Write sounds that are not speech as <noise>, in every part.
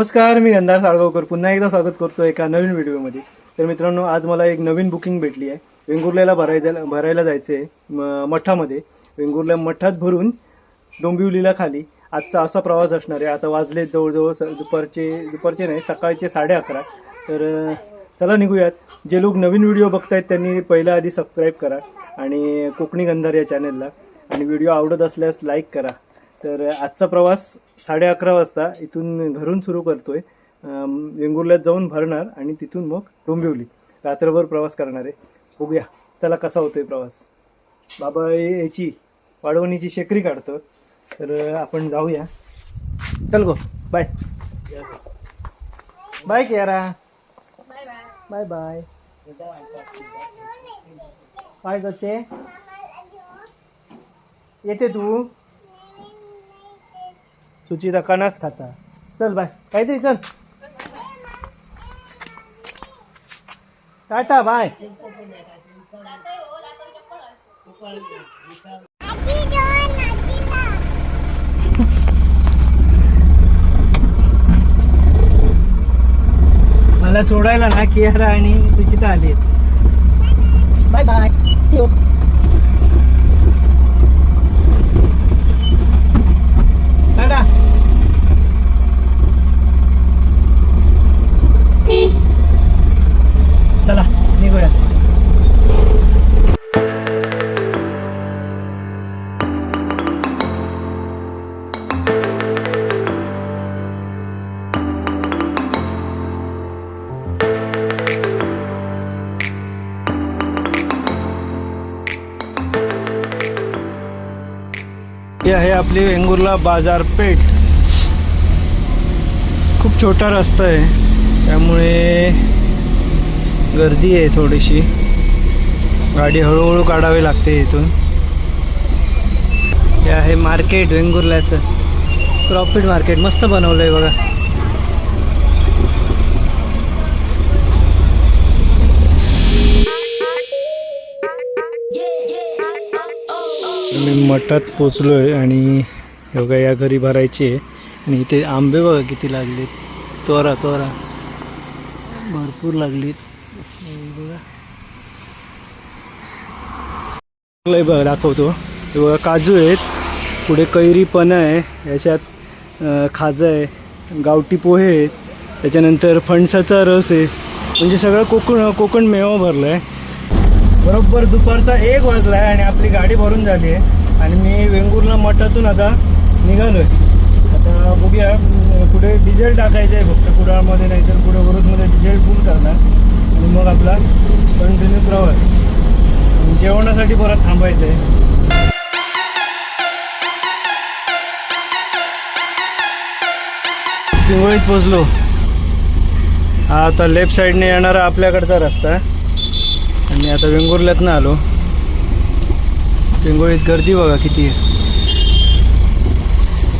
नमस्कार मी गंधार साळगावकर. पुन्हा एकदा स्वागत करतो एका नवीन व्हिडिओमध्ये. तर मित्रांनो आज मला एक नवीन बुकिंग भेटली आहे. वेंगुर्ल्याला भरायला भरायला जायचं आहे म मठामध्ये. वेंगुर्ल्या मठात भरून डोंबिवलीला खाली. आजचा असा प्रवास असणार आहे. आता वाजले जवळजवळ स दुपारचे दुपारचे नाही सकाळचे साडे अकरा. तर चला निघूयात. जे लोक नवीन व्हिडिओ बघतायत त्यांनी पहिल्या आधी सबस्क्राईब करा. आणि कोकणी गंधार या चॅनलला आणि व्हिडिओ आवडत असल्यास लाईक करा. तर आजचा प्रवास साडे अकरा वाजता इथून घरून सुरू करतोय. वेंगुर्ल्यात जाऊन भरणार आणि तिथून मग डोंबिवली. रात्रभर प्रवास करणार. आहे बघूया. चला कसा होतोय प्रवास? बाबा याची वाढवणीची शेकरी काढतो. तर आपण जाऊया. चल go. Bye. Bye Kiara. Bye bye. काय करते येते तू. सुचिता कणास खाता. चल बाय. काहीतरी चल. Tata bye. मला सोडायला ना कियारा आणि सुचिता आली. बाय बाय टाटा आपली वेंगुर्ला बाजारपेठ खूप छोटा रस्ता आहे. त्यामुळे गर्दी आहे थोडीशी. गाडी हळूहळू काढावी लागते इथून. हे आहे मार्केट वेंगुर्ल्याचं. प्रॉफिट मार्केट मस्त बनवलं आहे बघा. मी मठात पोचलो आहे आणि योगा या घरी भरायची आहे. आणि इथे आंबे बघा किती लागलेत. तोरा तोरा. भरपूर लागलीत. बघा. लय बघा दाखवतो. हे बघा काजू आहेत. पुढे कैरी पण आहे. याच्यात खाजं आहे. गावठी पोहे आहेत. त्याच्यानंतर फणसाचा रस आहे. म्हणजे सगळं कोकण कोकण मेवा भरला आहे बरोबर दुपारचा एक वाजला आहे आणि आपली गाडी भरून झाली आहे. आणि मी वेंगुर्ला मठातून आता निघालो आहे आता बघूया कुठे डिझेल टाकायचं आहे फक्त. कुडाळमध्ये नाही तर पुढे वरुडमध्ये डिझेल फुल करणार. आणि मग आपला कंटिन्यू प्रवास. जेवणासाठी परत थांबायचं आहे पिंगोळीत पोचलो हा आता लेफ्ट साईडने येणारा आपल्याकडचा रस्ता आहे. आणि आता वेंगुर्ल्यातनं आलो. वेंगुळीत गर्दी बघा किती आहे.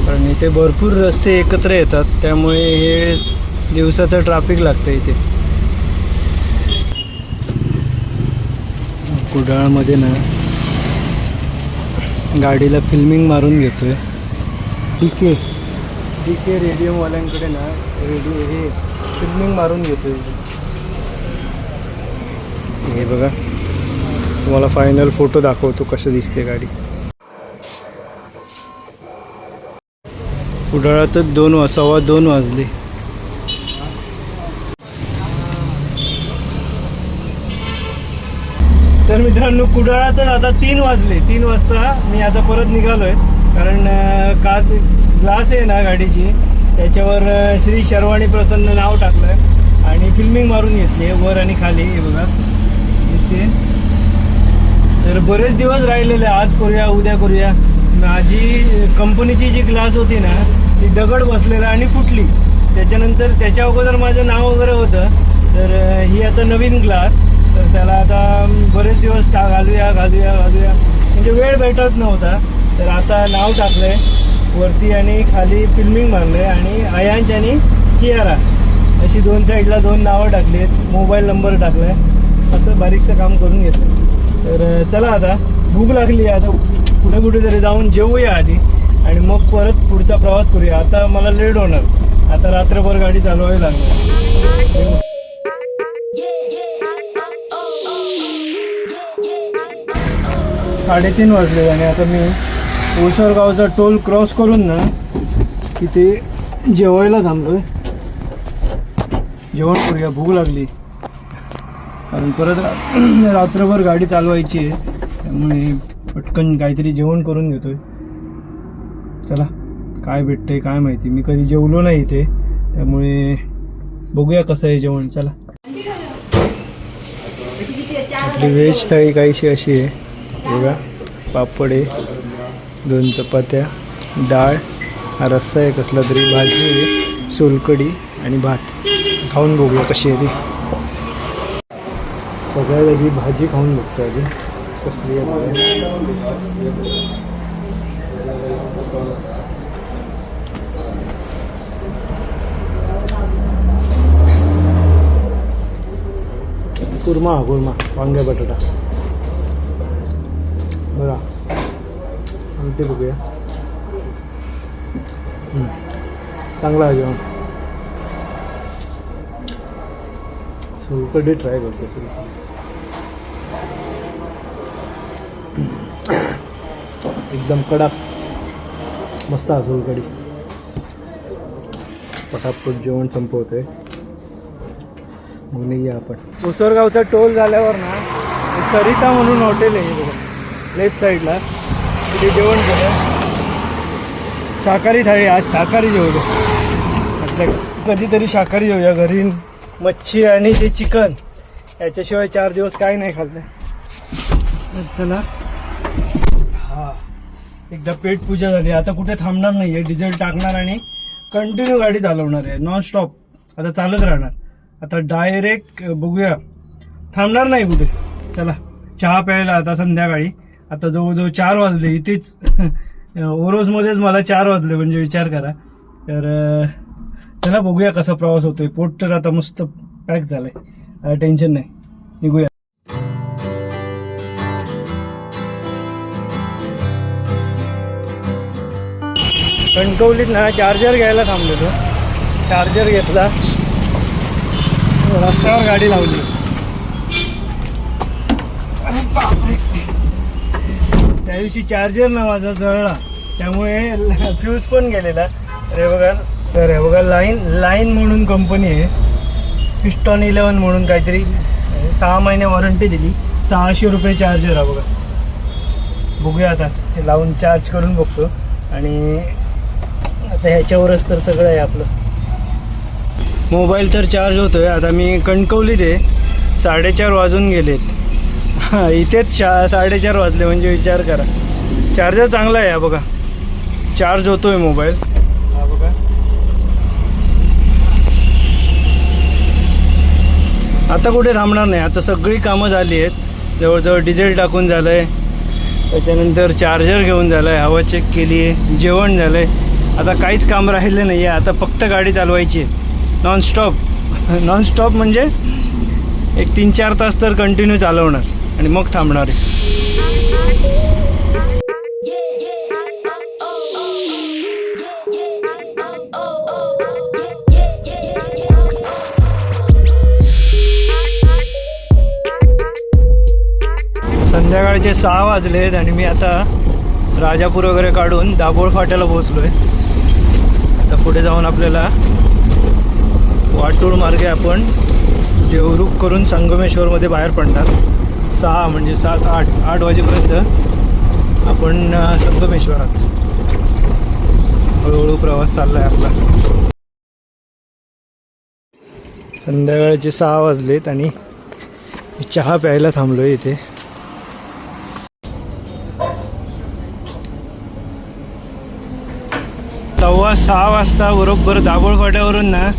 कारण इथे भरपूर रस्ते एकत्र येतात त्यामुळे हे दिवसाचं ट्रॅफिक लागतं इथे. कुडाळमध्ये ना गाडीला फिल्मिंग मारून घेतोय. ठीक आहे ठीक आहे रेडिओवाल्यांकडे ना रेडिओ हे फिल्मिंग मारून घेतोय. हे बघा. तुम्हाला फायनल फोटो दाखवतो कसं दिसते गाडी. उडाळातच दोन वा सव्वा दोन वाजले. तर मित्रांनो कुडाळातच आता तीन वाजले. तीन वाजता मी आता परत निघालोय. कारण काच ग्लास आहे ना गाडीची त्याच्यावर श्री शर्वाणी प्रसन्न नाव टाकलंय. आणि फिल्मिंग मारून घेतली वर आणि खाली हे बघा. दिसते तर बरेच दिवस राहिलेले आज करूया उद्या करूया. माझी कंपनीची जी ग्लास होती ना ती दगड बसलेला आणि फुटली. त्याच्यानंतर त्याच्या अगोदर माझं नाव वगैरे होतं. तर ही आता नवीन ग्लास. तर त्याला आता बरेच दिवस टा घालूया घालूया घालूया. म्हणजे वेळ भेटत नव्हता. तर आता नाव टाकलंय. वरती आणि खाली फिल्मिंग मारलंय आणि आयांश आणि कियारा. अशी दोन साईडला दोन नावं टाकली आहेत मोबाईल नंबर टाकलाय. असं बारीकचं काम करून घेतलं. तर चला आता भूक लागली आहे आता कुठे कुठे तरी जाऊन जेवूया आधी. आणि मग परत पुढचा प्रवास करूया. आता मला लेट होणार. आता रात्रभर गाडी चालवावी लागणार. साडेतीन वाजले आणि आता मी ओसरगावचा टोल क्रॉस करून ना तिथे जेवायला थांबलोय. जेवण करूया भूक लागली. कारण परत <clears throat> रात्रभर गाडी चालवायची आहे त्यामुळे पटकन काहीतरी जेवण करून घेतोय. चला काय भेटतंय काय माहिती? मी कधी जेवलो नाही इथे त्यामुळे बघूया कसं आहे जेवण. चला. आपली व्हेज थाळी काहीशी अशी आहे. बघा पापड आहे दोन चपात्या डाळ हा रस्सा आहे कसला तरी भाजी आहे सोलकडी आणि भात. खाऊन बघूया कशी आहे ती. सगळ्यात आधी भाजी खाऊन बघतो आधी कसली. कुर्मा हा, कुर्मा. वांग्या बटाटा. बघा. आमटी बघूया. हम्म. चांगला जेवण. सोलकडी ट्राय करतो एकदम कडक. मस्त आहे सोलकडी पटापट जेवण संपवते. मग नाही आपण. उसरगावचा टोल झाल्यावर ना सरिता म्हणून हॉटेल आहे बघा. लेफ्ट साईडला. तिथे जेवण केलं. शाकाहारी थाळी आज शाकाहारी जेवलो. कधीतरी शाकाहारी जेवूया घरी. मच्छी आणि ते चिकन. याच्याशिवाय चार दिवस काय नाही खाल्लं. चला. एकदा पेट पूजा झाली. आता कुठे थांबणार नाही आहे डिझेल टाकणार आणि कंटिन्यू गाडी चालवणार आहे. नॉन स्टॉप आता चालत राहणार. आता डायरेक्ट बघूया. थांबणार नाही कुठे. चला चहा प्यायला आता संध्याकाळी. आता जवळजवळ चार वाजले. इथेच <laughs> ओरोजमध्येच मला चार वाजले म्हणजे विचार करा. तर चला बघूया कसा प्रवास होतोय. पोट तर आता मस्त पॅक झालाय. टेन्शन नाही. निघूया. कणकवलीत ना चार्जर घ्यायला थांबलेलो चार्जर घेतला. रस्त्यावर गाडी लावली. त्या दिवशी चार्जर ना माझा जळला. त्यामुळे फ्यूज पण गेलेला. रेवगाल बघा तर हे बघा लाईन लाईन म्हणून कंपनी आहे. पिस्टॉन इलेवन म्हणून काहीतरी. सहा महिने वॉरंटी दिली. सहाशे रुपये चार्जर आहे बघा. बघूया आता. ते लावून चार्ज करून बघतो. आणि आता ह्याच्यावरच तर सगळं आहे आपलं. मोबाईल तर चार्ज होतोय. आता मी कणकवलीत आहे. साडेचार वाजून गेलेत. हां इथेच शा साडेचार वाजले म्हणजे विचार करा. चार्जर चांगला आहे हा बघा. चार्ज होतोय मोबाईल. हा बघा. आता कुठे थांबणार नाही. आता सगळी कामं झाली आहेत. जवळजवळ डिझेल टाकून झालं आहे त्याच्यानंतर चार्जर घेऊन झालं आहे हवा चेक केली आहे जेवण झालं आहे आता काहीच काम राहिलं नाही आहे. आता फक्त गाडी चालवायची आहे. नॉनस्टॉप नॉनस्टॉप म्हणजे एक तीन चार तास तर कंटिन्यू चालवणार. आणि मग थांबणार आहे. संध्याकाळचे सहा वाजलेत आणि मी आता राजापूर वगैरे काढून दाभोळ फाट्याला पोहोचलो आहे तर पुढे जाऊन आपल्याला वाटूळ मार्गे आपण देवरुख करून संगमेश्वरमध्ये बाहेर पडणार. सहा म्हणजे सात आठ आठ वाजेपर्यंत आपण संगमेश्वरात. हळूहळू प्रवास चालला आहे आपला. संध्याकाळचे सहा वाजलेत आणि चहा प्यायला थांबलो आहे इथे. सव्वा सहा वाजता बरोबर दाभोळ फाट्यावरून ना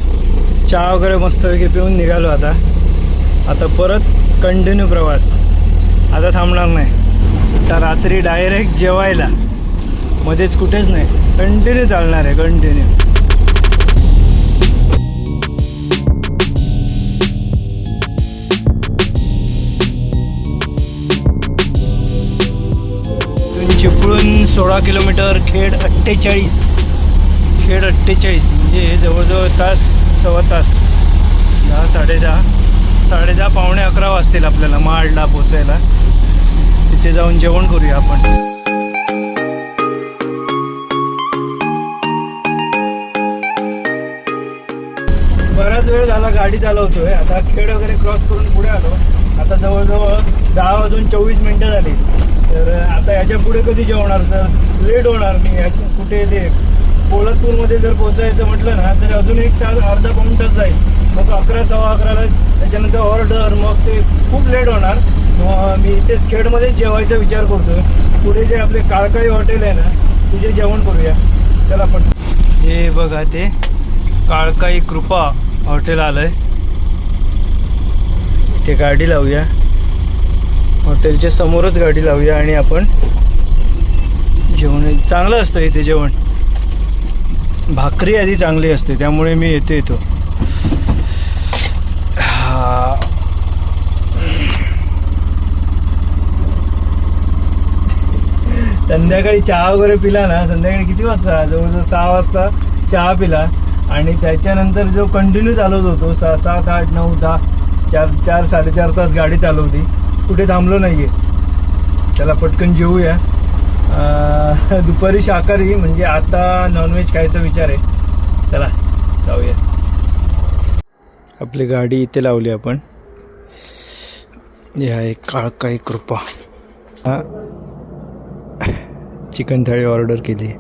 चहा वगैरे मस्तपैकी पिऊन निघालो आता. आता परत कंटिन्यू प्रवास. आता थांबणार नाही. आता रात्री डायरेक्ट जेवायला. मध्येच कुठेच नाही. कंटिन्यू चालणार आहे कंटिन्यू चिपळूण सोळा किलोमीटर खेड अठ्ठेचाळीस. खेड अठ्ठेचाळीस म्हणजे जवळजवळ तास सव्वा तास दहा साडेदहा साडेदहा पावणे अकरा वाजतील आपल्याला माळला पोचायला. तिथे जाऊन जेवण करूया आपण. बराच वेळ झाला गाडी चालवतोय. आता खेड वगैरे क्रॉस करून पुढे आलो. आता जवळजवळ दहा वाजून चोवीस मिनटं झाली. तर आता याच्यापुढे कधी जेवणार? तर लेट होणार. मी याच्या कुठे ते पोलादपूरमध्ये जर पोचायचं म्हटलं ना तर अजून एक तास अर्धा पाऊन तास जाईल. मग अकरा सव्वा अकराला त्याच्यानंतर ऑर्डर मग ते खूप लेट होणार. मग मी इथेच खेडमध्येच जेवायचा विचार करतोय. पुढे जे आपले काळकाई हॉटेल आहे ना तिथे जेवण करूया. चला पण हे बघा ते काळकाई कृपा हॉटेल आलंय. इथे गाडी लावूया. हॉटेलच्या समोरच गाडी लावूया आणि आपण जेवण चांगलं असतं इथे जेवण. भाकरी आधी चांगली असते त्यामुळे मी येते येतो संध्याकाळी चहा वगैरे पिला ना संध्याकाळी किती वाजता? जवळजवळ सहा वाजता चहा पिला. आणि त्याच्यानंतर जो कंटिन्यू चालवत होतो सहा सात आठ नऊ दहा चार चार साडेचार तास गाडी चालवली. कुठे थांबलो नाही आहे त्याला पटकन जेवूया <laughs> दुपारी शाकाहारी म्हणजे आता नॉनव्हेज खायचा विचार आहे. चला जाऊया. आपली गाडी इथे लावली आपण. या एक काळकाई कृपा. हा. चिकन थाळी ऑर्डर केली.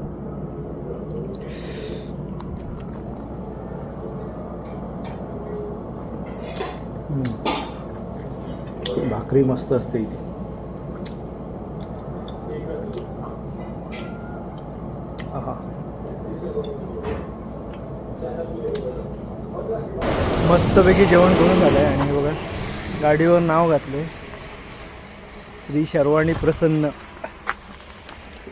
भाकरी मस्त असते इथे. मस्तपैकी जेवण करून झालं आहे आणि बघा गाडीवर नाव घातले. श्री शर्वाणी प्रसन्न.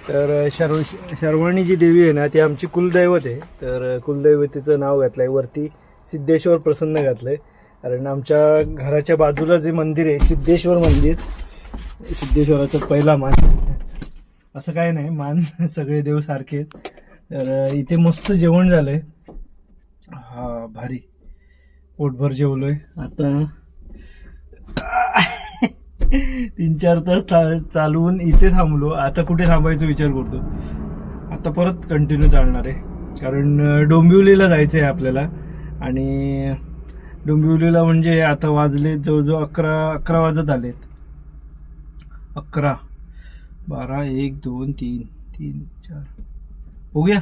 तर शर्व शर्वाणी जी देवी आहे ना ती आमची कुलदैवत आहे. तर कुलदैवतेचं नाव घातलं आहे वरती सिद्धेश्वर प्रसन्न घातलं आहे कारण आमच्या घराच्या बाजूला जे मंदिर आहे सिद्धेश्वर मंदिर सिद्धेश्वराचा पहिला मान असं काय नाही. मान <laughs> सगळे देव सारखेच तर इथे मस्त जेवण झालं आहे हा भारी. पोटभर जेवलोय. आता <laughs> तीन चार तास था- चालवून इथे थांबलो. आता कुठे थांबायचा विचार करतो. आता परत कंटिन्यू चालणार आहे. कारण डोंबिवलीला जायचं आहे आपल्याला. आणि डोंबिवलीला म्हणजे आता वाजले जवळजवळ अकरा अकरा वाजत आलेत. अकरा. बारा एक दोन तीन तीन चार. बघूया.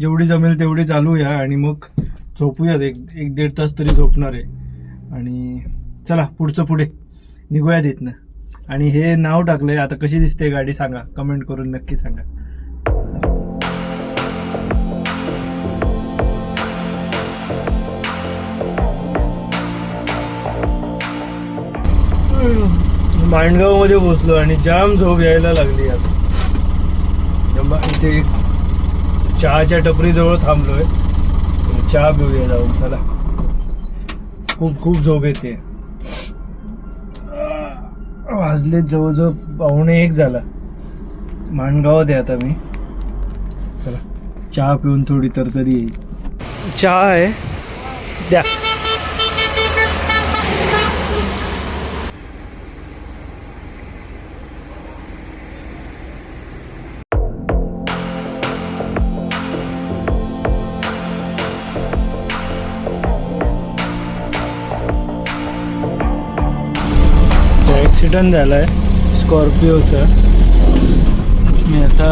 जेवढी जमेल तेवढी चालूया आणि मग झोपूयात. एक एक दीड तास तरी झोपणार आहे. आणि चला पुढचं पुढे. निघूया इथनं. आणि हे नाव टाकलं आहे आता कशी दिसते गाडी सांगा. कमेंट करून नक्की सांगा. Oh. मध्ये पोहोचलो आणि जाम झोप यायला लागली आता इथे एक चहाच्या टपरीजवळ थांबलोय. चहा पिऊया जाऊन चला. खूप खूप झोप येते. वाजले जवळजवळ पाहुणे एक झाला. माणगावात आहे आता मी. चला चहा पिऊन थोडी तरतरी येईल. चहा आहे. द्या. ॲक्सिडेंट झाला आहे स्कॉर्पिओचा. मी आता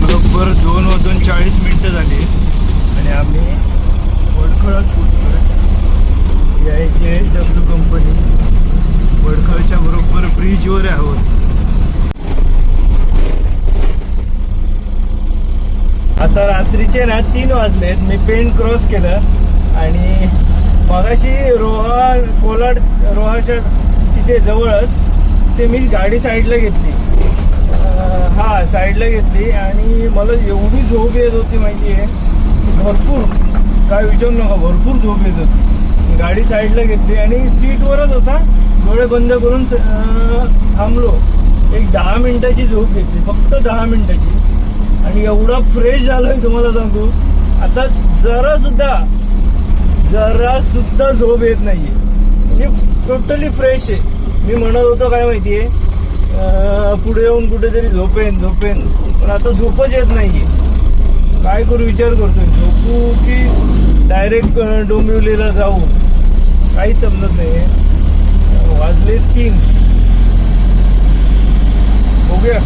बरोबर दोन वाजून चाळीस मिनटं झाली. आणि आम्ही वडखळा पोचलो या जे डब्ल्यू कंपनी वडखळच्या बरोबर ब्रिजवर आहोत. आता रात्रीचे ना तीन वाजलेत. मी पेन क्रॉस केलं आणि मगाशी रोहा कोलाड रोहाच्या तिथे जवळच ते मी गाडी साईडला घेतली. हा साईडला घेतली आणि मला एवढी झोप येत होती माहिती आहे भरपूर काय विचारू नका भरपूर झोप येत होती. गाडी साईडला घेतली आणि सीटवरच असा डोळे बंद करून थांबलो. एक दहा मिनिटाची झोप घेतली फक्त दहा मिनिटाची. आणि एवढा फ्रेश झालोय तुम्हाला सांगू. आता जरा सुद्धा जरा सुद्धा झोप येत नाहीये. म्हणजे टोटली फ्रेश आहे. मी म्हणत होतो काय माहितीये? पुढे येऊन कुठेतरी झोपेन झोपेन. पण आता झोपच येत नाहीये. काय करू विचार करतोय. झोपू की डायरेक्ट डोंबिवलीला जाऊ? काहीच समजत नाही वाजले तीन. बघूया.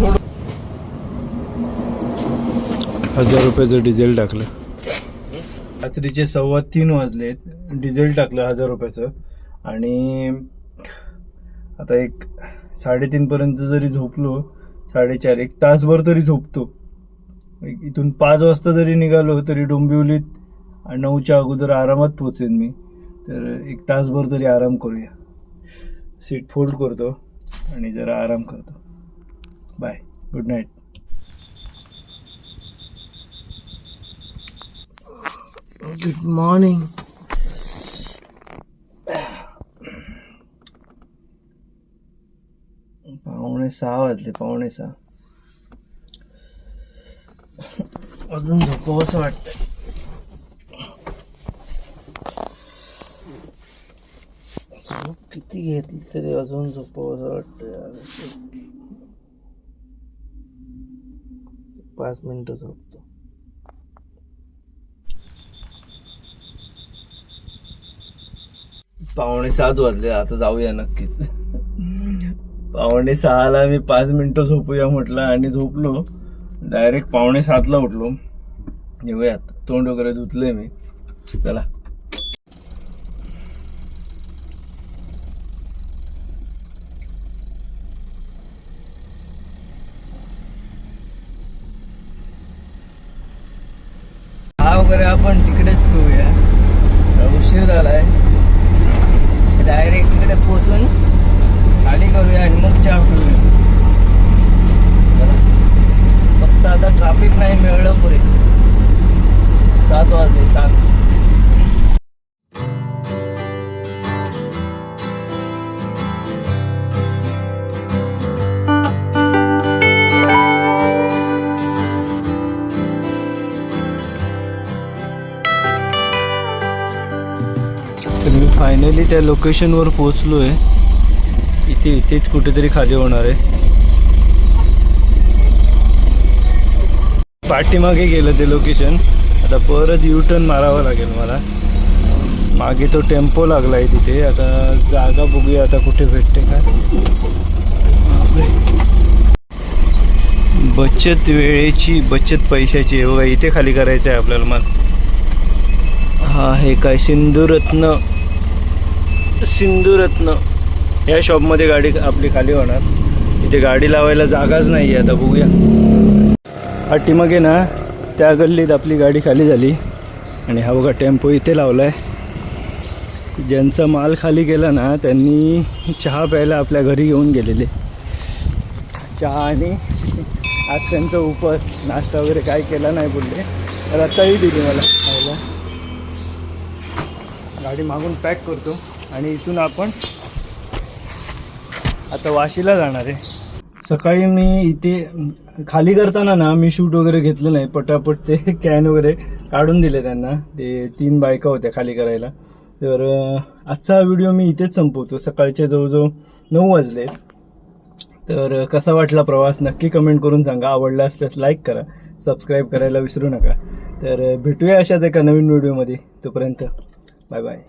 थोडं हजार रुपयाचं डिझेल टाकलं. रात्रीचे सव्वा तीन वाजलेत. डिझेल टाकलं हजार रुपयाचं. आणि आता एक साडेतीन पर्यंत जरी झोपलो साडेचार एक तासभर तरी झोपतो. एक इथून पाच वाजता जरी निघालो तरी डोंबिवलीत नऊच्या अगोदर आरामात पोचेन मी. तर एक तासभर तरी आराम करूया. सीट फोल्ड करतो आणि जरा आराम करतो. Bye. Good night. Good morning पावणे सहा वाजले पावणे सहा. अजून झोपावं असं वाटतंय. झोप किती घेतली तरी अजून झोपावं असं वाटतंय. पाच मिनिटं झोप. पावणे सात वाजले आता जाऊया नक्कीच. पावणे सहाला मी पाच मिनटं झोपूया म्हटलं आणि झोपलो. डायरेक्ट पावणे सातला उठलो. येऊयात. तोंड वगैरे धुतले मी. चला. फायनली त्या लोकेशनवर पोचलो आहे इथे इथेच कुठेतरी खाली होणार आहे. पाठीमागे गेलं ते लोकेशन आता परत यू टर्न मारावं लागेल मला. मागे तो टेम्पो लागला आहे तिथे. आता जागा बघूया आता कुठे भेटते काय. बचत वेळेची बचत पैशाची. बघा इथे खाली करायचं आहे आपल्याला. मग हा हे काय सिंधुरत्न सिंधुरत्न या शॉपमध्ये गाडी आपली खाली होणार. इथे गाडी लावायला जागाच नाही आहे आता बघूया. पाठीमागे ना त्या गल्लीत आपली गाडी खाली झाली. आणि हा बघा टेम्पो इथे लावला आहे ज्यांचा माल खाली गेला ना त्यांनी चहा प्यायला आपल्या घरी घेऊन गेलेले. चहा आणि आज त्यांचा उपवास नाश्ता वगैरे काय केला नाही बोलले. तर आत्ताही दिली मला खायला. गाडी मागून पॅक करतो. आणि इथून आपण आता वाशीला जाणार आहे. सकाळी मी इथे खाली करताना ना मी शूट वगैरे घेतलं नाही पटापट ते <laughs> कॅन वगैरे काढून दिले त्यांना. ते तीन बायका होत्या खाली करायला. तर आजचा व्हिडिओ मी इथेच संपवतो. सकाळचे जवळजवळ नऊ वाजले. तर कसा वाटला प्रवास नक्की कमेंट करून सांगा. आवडला असल्यास लाईक करा. सबस्क्राईब करायला विसरू नका. तर भेटूया अशाच एका नवीन व्हिडिओमध्ये तोपर्यंत बाय बाय